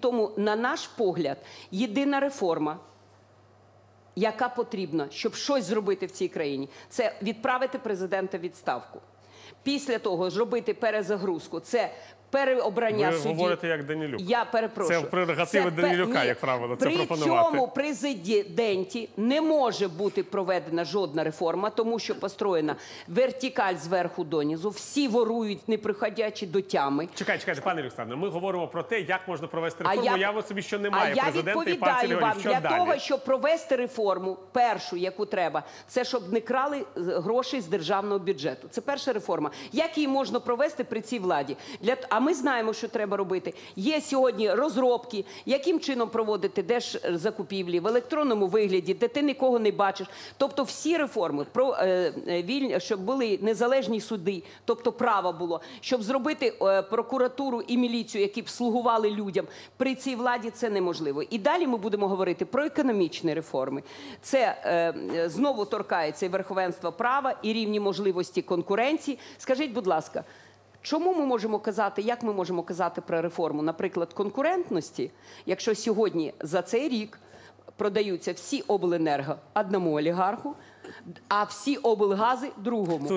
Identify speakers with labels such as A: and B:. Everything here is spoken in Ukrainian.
A: Тому, на наш погляд, єдина реформа, яка потрібна, щоб щось зробити в цій країні, це відправити президента відставку. Після того зробити перезагрузку. Це переобрання
B: Ви
A: судді.
B: говорите як Данилюк.
A: Я перепрошую.
B: Це прерогативи Данилюка,
A: ні.
B: як правило, це
A: При
B: пропонувати.
A: цьому президенті не може бути проведена жодна реформа, тому що построєна вертикаль зверху донизу. Всі ворують, не приходячи до тями.
B: Чекайте, чекайте, пане Олександре, ми говоримо про те, як можна провести
A: А
B: реформу.
A: я-
B: Явно собі, що немає президента і партії
A: відповідаю вам
B: Що
A: для
B: далі?
A: того, щоб провести реформу, першу, яку треба, це щоб не крали е, грошей з державного бюджету. Це перша реформа. Як її можна провести при цій владі? Для т- а ми знаємо, що треба робити. Є сьогодні розробки, яким чином проводити держзакупівлі в електронному вигляді, де ти нікого не бачиш. Тобто всі реформи про е, е, вільні, щоб були незалежні суди, тобто право було, щоб зробити е, прокуратуру і міліцію, які б слугували людям. При цій владі це неможливо. І далі ми будемо говорити про економічні реформи. Це е, е, знову торкається і верховенства права, і рівні можливості конкуренції. Скажіть, будь ласка. Чому ми можемо казати, як ми можемо казати про реформу, наприклад, конкурентності, якщо сьогодні за цей рік продаються всі обленерго одному олігарху, а всі облгази другому?